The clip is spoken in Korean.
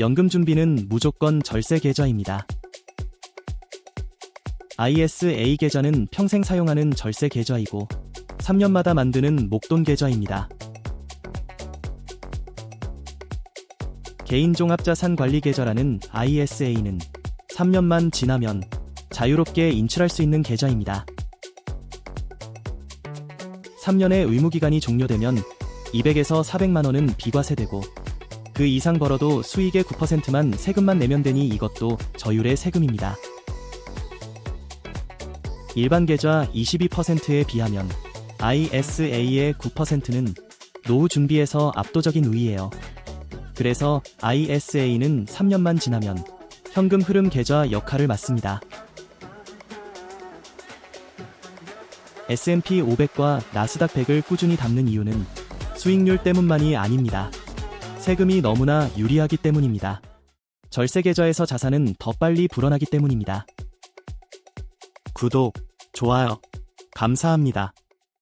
연금 준비는 무조건 절세 계좌입니다. ISA 계좌는 평생 사용하는 절세 계좌이고 3년마다 만드는 목돈 계좌입니다. 개인종합자산 관리 계좌라는 ISA는 3년만 지나면 자유롭게 인출할 수 있는 계좌입니다. 3년의 의무기간이 종료되면 200에서 400만 원은 비과세되고 그 이상 벌어도 수익의 9%만 세금만 내면 되니 이것도 저율의 세금입니다. 일반 계좌 22%에 비하면 ISA의 9%는 노후 준비에서 압도적인 우위예요. 그래서 ISA는 3년만 지나면 현금 흐름 계좌 역할을 맡습니다. S&P 500과 나스닥 100을 꾸준히 담는 이유는 수익률 때문만이 아닙니다. 세금이 너무나 유리하기 때문입니다. 절세 계좌에서 자산은 더 빨리 불어나기 때문입니다. 구독, 좋아요, 감사합니다.